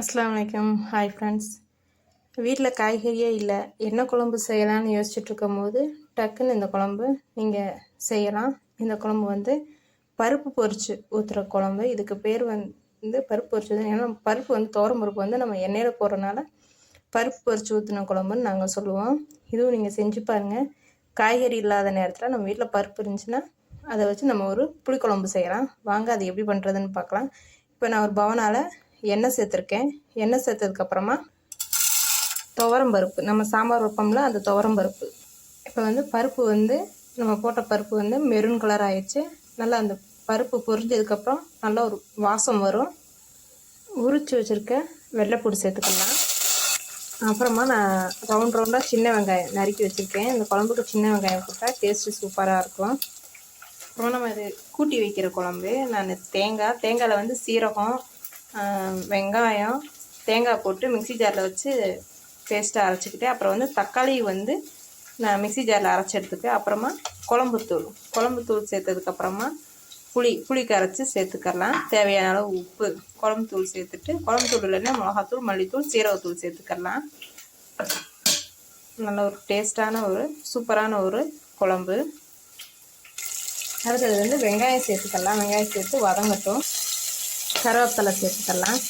அஸ்லாம் வலைக்கம் hi friends வீட்டில் காய்கறியே இல்லை. என்ன குழம்பு செய்யலாம்னு யோசிச்சுட்டு இருக்கும்போது டக்குன்னு இந்த குழம்பு நீங்கள் செய்யலாம். இந்த குழம்பு வந்து பருப்பு பொரிச்சு ஊற்றுற குழம்பு. இதுக்கு பேர் வந்து பருப்பு பொரிச்சது. ஏன்னா பருப்பு வந்து துவரம் பருப்பு வந்து நம்ம எண்ணெயில் போடுறனால பருப்பு பொரிச்சு ஊற்றின குழம்புன்னு நாங்கள் சொல்லுவோம். இதுவும் நீங்கள் செஞ்சு பாருங்கள் காய்கறி இல்லாத நேரத்தில் நம்ம வீட்டில் பருப்பு இருந்துச்சுன்னா அதை வச்சு நம்ம ஒரு புளிக்குழம்பு செய்யலாம். வாங்க அது எப்படி பண்ணுறதுன்னு பார்க்கலாம். இப்போ நான் ஒரு பவனால் எண்ணெய் சேர்த்துருக்கேன். எண்ணெய் சேர்த்ததுக்கப்புறமா துவரம் பருப்பு. நம்ம சாம்பார் வைப்போம்ல அந்த துவரம் பருப்பு. இப்போ வந்து பருப்பு வந்து நம்ம போட்ட பருப்பு வந்து மெரூன் கலர் ஆயிடுச்சு. நல்லா அந்த பருப்பு பொரிஞ்சதுக்கப்புறம் நல்ல ஒரு வாசம் வரும். உரிச்சு வச்சுருக்க வெள்ளைப்பூடி சேர்த்துக்கலாம். அப்புறமா நான் ரவுண்ட் ரவுண்டாக சின்ன வெங்காயம் நறுக்கி வச்சுருக்கேன். இந்த குழம்புக்கு சின்ன வெங்காயம் போட்டால் டேஸ்ட்டு சூப்பராக இருக்கும். அப்புறம் நம்ம இது கூட்டி வைக்கிற குழம்பு. நான் தேங்காய் தேங்காயில் வந்து சீரகம் வெங்காயம் தேங்காய் போட்டு மிக்ஸி ஜாரில் வச்சு பேஸ்ட்டாக அரைச்சிக்கிட்டு அப்புறம் வந்து தக்காளி வந்து நான் மிக்ஸி ஜாரில் அரைச்சி எடுத்துக்கேன் அப்புறமா குழம்புத்தூள் குழம்புத்தூள் சேர்த்ததுக்கப்புறமா புளி புளி கரைச்சி சேர்த்துக்கலாம். தேவையான அளவு உப்பு குழம்புத்தூள் சேர்த்துட்டு குழம்புத்தூள் இல்லைன்னா மிளகாத்தூள் மல்லித்தூள் சீரகத்தூள் சேர்த்துக்கலாம். நல்ல ஒரு டேஸ்டான ஒரு சூப்பரான ஒரு குழம்பு. அடுத்தது வந்து வெங்காயம் சேர்த்துக்கலாம். வெங்காயம் சேர்த்து வதங்கட்டும். கருவேப்பிலை சேர்த்துக்கலாம்.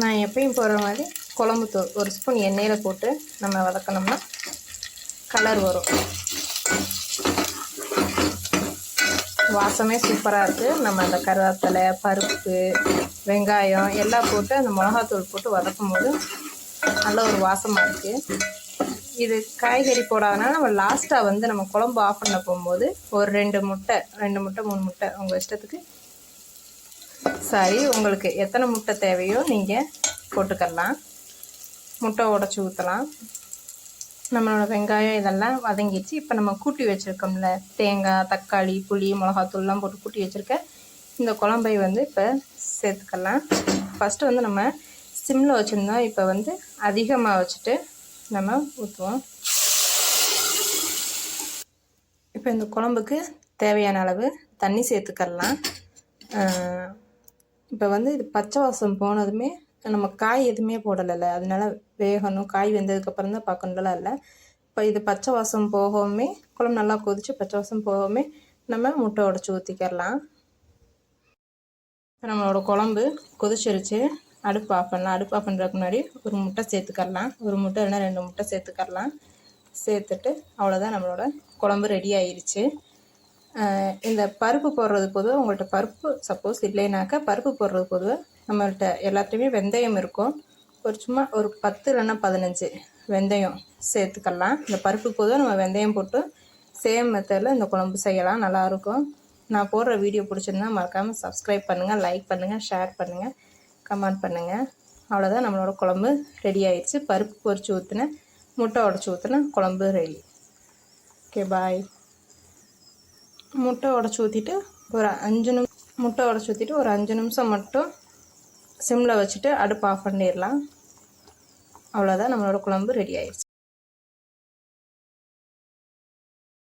நான் எப்பயும் போடுற மாதிரி குழம்பு தூள் ஒரு ஸ்பூன் எண்ணெயில் போட்டு நம்ம வதக்கணும்னா கலர் வரும். வாசமே சூப்பராக இருக்குது நம்ம அந்த கருவேப்பிலை பருப்பு வெங்காயம் எல்லாம் போட்டு அந்த மிளகாத்தூள் போட்டு வதக்கும் போது நல்ல ஒரு வாசமாக இருக்குது இது காய்கறி போடாதனால நம்ம லாஸ்ட்டாக வந்து நம்ம குழம்பு ஆஃப் பண்ண போகும்போது ஒரு ரெண்டு முட்டை ரெண்டு முட்டை மூணு முட்டை உங்கள் இஷ்டத்துக்கு சரி உங்களுக்கு எத்தனை முட்டை தேவையோ நீங்கள் போட்டுக்கலாம். முட்டை உடச்சி ஊற்றலாம் நம்மளோட வெங்காயம் இதெல்லாம் வதங்கிடுச்சு. இப்போ நம்ம கூட்டி வச்சுருக்கோம்ல தேங்காய் தக்காளி புளி மிளகாத்தூள்லாம் போட்டு கூட்டி வச்சுருக்க. இந்த குழம்பை வந்து இப்போ சேர்த்துக்கலாம். ஃபஸ்ட்டு வந்து நம்ம சிம்மில் வச்சுருந்தோம் இப்போ வந்து அதிகமாக வச்சுட்டு நம்ம ஊற்றுவோம் இப்போ இந்த குழம்புக்கு தேவையான அளவு தண்ணி சேர்த்துக்கலாம் இப்போ வந்து இது பச்சை வாசம் போனதுமே நம்ம காய் எதுவுமே போடலைல்ல. அதனால வேகணும். காய் வெந்ததுக்கப்புறம் தான் பார்க்கணுலாம் இல்லை. இப்போ இது பச்சை வாசம் போகவுமே குழம்பு நல்லா கொதிச்சு பச்சை வாசம் போகவுமே நம்ம முட்டை உடச்சி ஊற்றிக்கிறலாம் இப்போ நம்மளோட குழம்பு கொதிச்சிருச்சு. அடுப்பு ஆஃப் பண்ணலாம். அடுப்பு ஆஃப் பண்ணுறதுக்கு முன்னாடி ஒரு முட்டை சேர்த்துக்கரலாம் ஒரு முட்டை இல்லைன்னா ரெண்டு முட்டை சேர்த்துக்கரலாம் சேர்த்துட்டு அவ்வளோதான் நம்மளோட குழம்பு ரெடி ஆயிடுச்சு இந்த பருப்பு போடுறது பொதுவாக உங்கள்கிட்ட பருப்பு சப்போஸ் இல்லைனாக்கா பருப்பு போடுறது பொதுவாக நம்மள்கிட்ட எல்லாத்துலேயுமே வெந்தயம் இருக்கும். ஒரு சும்மா ஒரு பத்து இல்லைன்னா பதினஞ்சு வெந்தயம் சேர்த்துக்கலாம். இந்த பருப்பு பொதுவாக நம்ம வெந்தயம் போட்டு சேம் மெத்தடில் இந்த குழம்பு செய்யலாம். நல்லாயிருக்கும் நான் போடுற வீடியோ பிடிச்சிருந்தா மறக்காமல் சப்ஸ்கிரைப் பண்ணுங்கள் லைக் பண்ணுங்கள் ஷேர் பண்ணுங்கள் கமெண்ட் பண்ணுங்கள் அவ்வளோதான் நம்மளோட குழம்பு ரெடி ஆயிடுச்சு. பருப்பு பொரிச்சு ஊற்றுனேன் முட்டை உடச்சி ஊற்றுனேன் குழம்பு ரெடி ஓகே பாய் முட்டை உடச்சி ஊற்றிட்டு ஒரு அஞ்சு நிமி முட்டை உடச்சி ஊற்றிட்டு ஒரு அஞ்சு நிமிஷம் மட்டும் சிம்மில் வச்சுட்டு அடுப்பு ஆஃப் பண்ணிடலாம். அவ்வளோதான் நம்மளோட குழம்பு ரெடி ஆயிடுச்சு.